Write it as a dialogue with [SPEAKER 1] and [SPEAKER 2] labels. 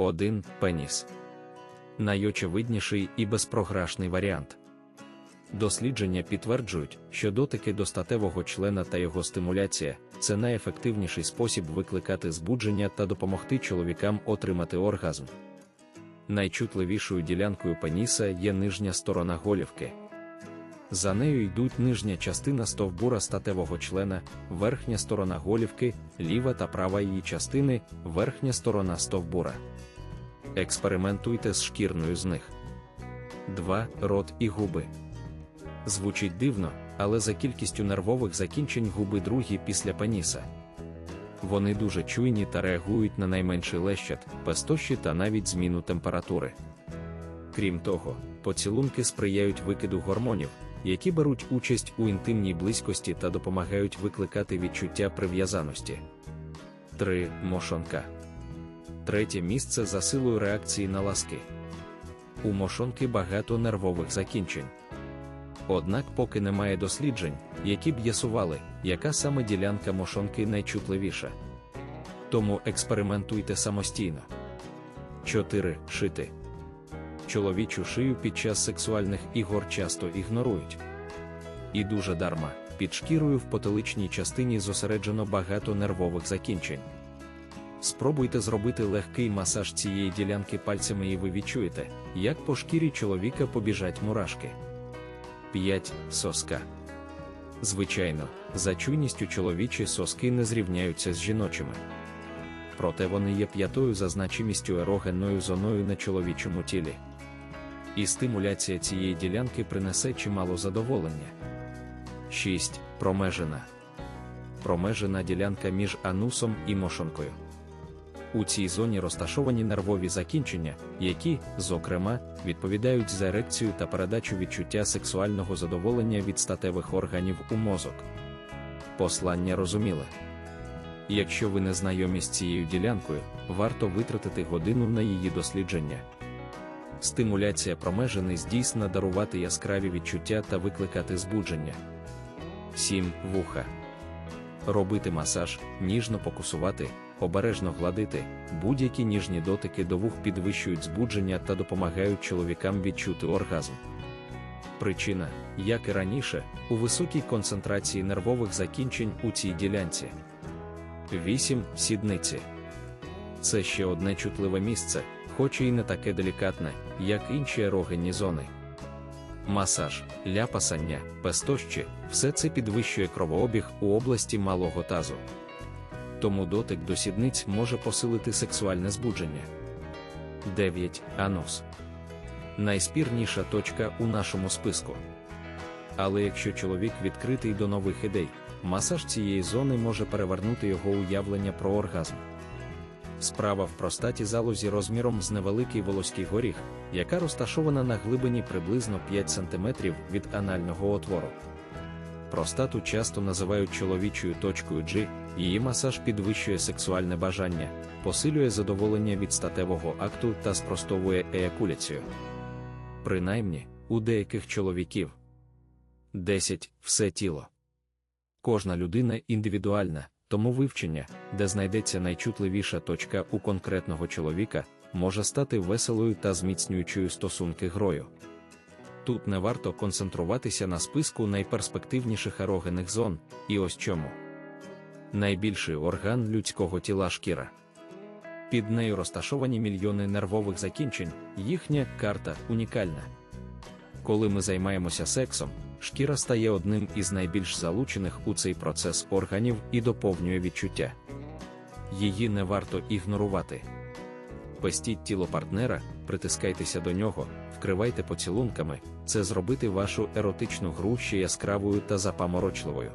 [SPEAKER 1] 1. Пеніс. Найочевидніший і безпрограшний варіант. Дослідження підтверджують, що дотики до статевого члена та його стимуляція це найефективніший спосіб викликати збудження та допомогти чоловікам отримати оргазм. Найчутливішою ділянкою пеніса є нижня сторона голівки. За нею йдуть нижня частина стовбура статевого члена, верхня сторона голівки, ліва та права її частини, верхня сторона стовбура. Експериментуйте з шкірною з них. 2. Рот і губи. Звучить дивно, але за кількістю нервових закінчень губи другі після пеніса. Вони дуже чуйні та реагують на найменший лещат, пестощі та навіть зміну температури. Крім того, поцілунки сприяють викиду гормонів, які беруть участь у інтимній близькості та допомагають викликати відчуття прив'язаності. 3. Мошонка. Третє місце за силою реакції на ласки. У мошонки багато нервових закінчень. Однак поки немає досліджень, які б ясували, яка саме ділянка мошонки найчутливіша. Тому експериментуйте самостійно. 4. Шити. Чоловічу шию під час сексуальних ігор часто ігнорують. І дуже дарма, під шкірою в потиличній частині зосереджено багато нервових закінчень. Спробуйте зробити легкий масаж цієї ділянки пальцями, і ви відчуєте, як по шкірі чоловіка побіжать мурашки. 5. Соска. Звичайно, за чуйністю чоловічі соски не зрівняються з жіночими. Проте вони є п'ятою за значимістю ерогенною зоною на чоловічому тілі. І стимуляція цієї ділянки принесе чимало задоволення. 6. Промежина. Промежина ділянка між анусом і мошонкою. У цій зоні розташовані нервові закінчення, які, зокрема, відповідають за ерекцію та передачу відчуття сексуального задоволення від статевих органів у мозок. Послання розуміле. Якщо ви не знайомі з цією ділянкою, варто витратити годину на її дослідження. Стимуляція промежини здійсна дарувати яскраві відчуття та викликати збудження. 7. Вуха. Робити масаж, ніжно покусувати, обережно гладити, будь-які ніжні дотики до вух підвищують збудження та допомагають чоловікам відчути оргазм. Причина, як і раніше, у високій концентрації нервових закінчень у цій ділянці. 8. Сідниці. Це ще одне чутливе місце, хоч і не таке делікатне, як інші ерогенні зони. Масаж, ляпасання, пестощі все це підвищує кровообіг у області малого тазу. Тому дотик до сідниць може посилити сексуальне збудження. 9. Анус. Найспірніша точка у нашому списку. Але якщо чоловік відкритий до нових ідей, масаж цієї зони може перевернути його уявлення про оргазм. Справа в простаті залозі розміром з невеликий волоський горіх, яка розташована на глибині приблизно 5 см від анального отвору. Простату часто називають чоловічою точкою G, її масаж підвищує сексуальне бажання, посилює задоволення від статевого акту та спростовує еякуляцію. Принаймні, у деяких чоловіків. 10. Все тіло. Кожна людина індивідуальна, тому вивчення, де знайдеться найчутливіша точка у конкретного чоловіка, може стати веселою та зміцнюючою стосунки грою. Тут не варто концентруватися на списку найперспективніших ерогених зон, і ось чому. Найбільший орган людського тіла шкіра. Під нею розташовані мільйони нервових закінчень, їхня карта унікальна. Коли ми займаємося сексом, шкіра стає одним із найбільш залучених у цей процес органів і доповнює відчуття. Її не варто ігнорувати. Пестіть тіло партнера, притискайтеся до нього, вкривайте поцілунками, це зробити вашу еротичну гру ще яскравою та запаморочливою.